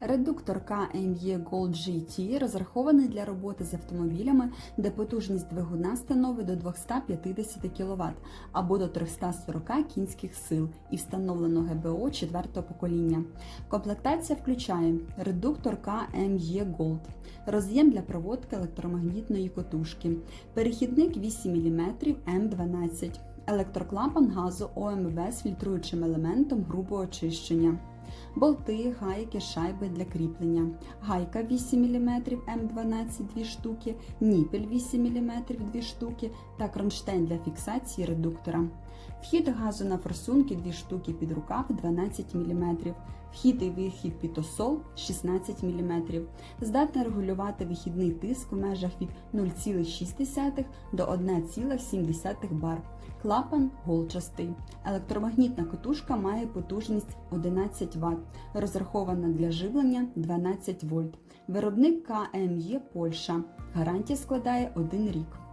Редуктор KME Gold GT розрахований для роботи з автомобілями, де потужність двигуна становить до 250 кВт або до 340 кінських сил і встановлено ГБО 4 покоління. Комплектація включає редуктор KME Gold, роз'єм для проводки електромагнітної котушки, перехідник 8 мм М12, електроклапан газу ОМВ з фільтруючим елементом грубого очищення. Болти, гайки, шайби для кріплення, гайка 8 мм М12 2 штуки, ніпель 8 мм 2 штуки та кронштейн для фіксації редуктора. Вхід газу на форсунки 2 штуки під рукав 12 мм, вхід і вихід пітосол 16 мм. Здатна регулювати вихідний тиск в межах від 0,6 до 1,7 бар. Клапан голчастий. Електромагнітна котушка має потужність 11 Вт, розрахована для живлення 12 вольт. Виробник КМЄ Польща. Гарантія складає 1 рік.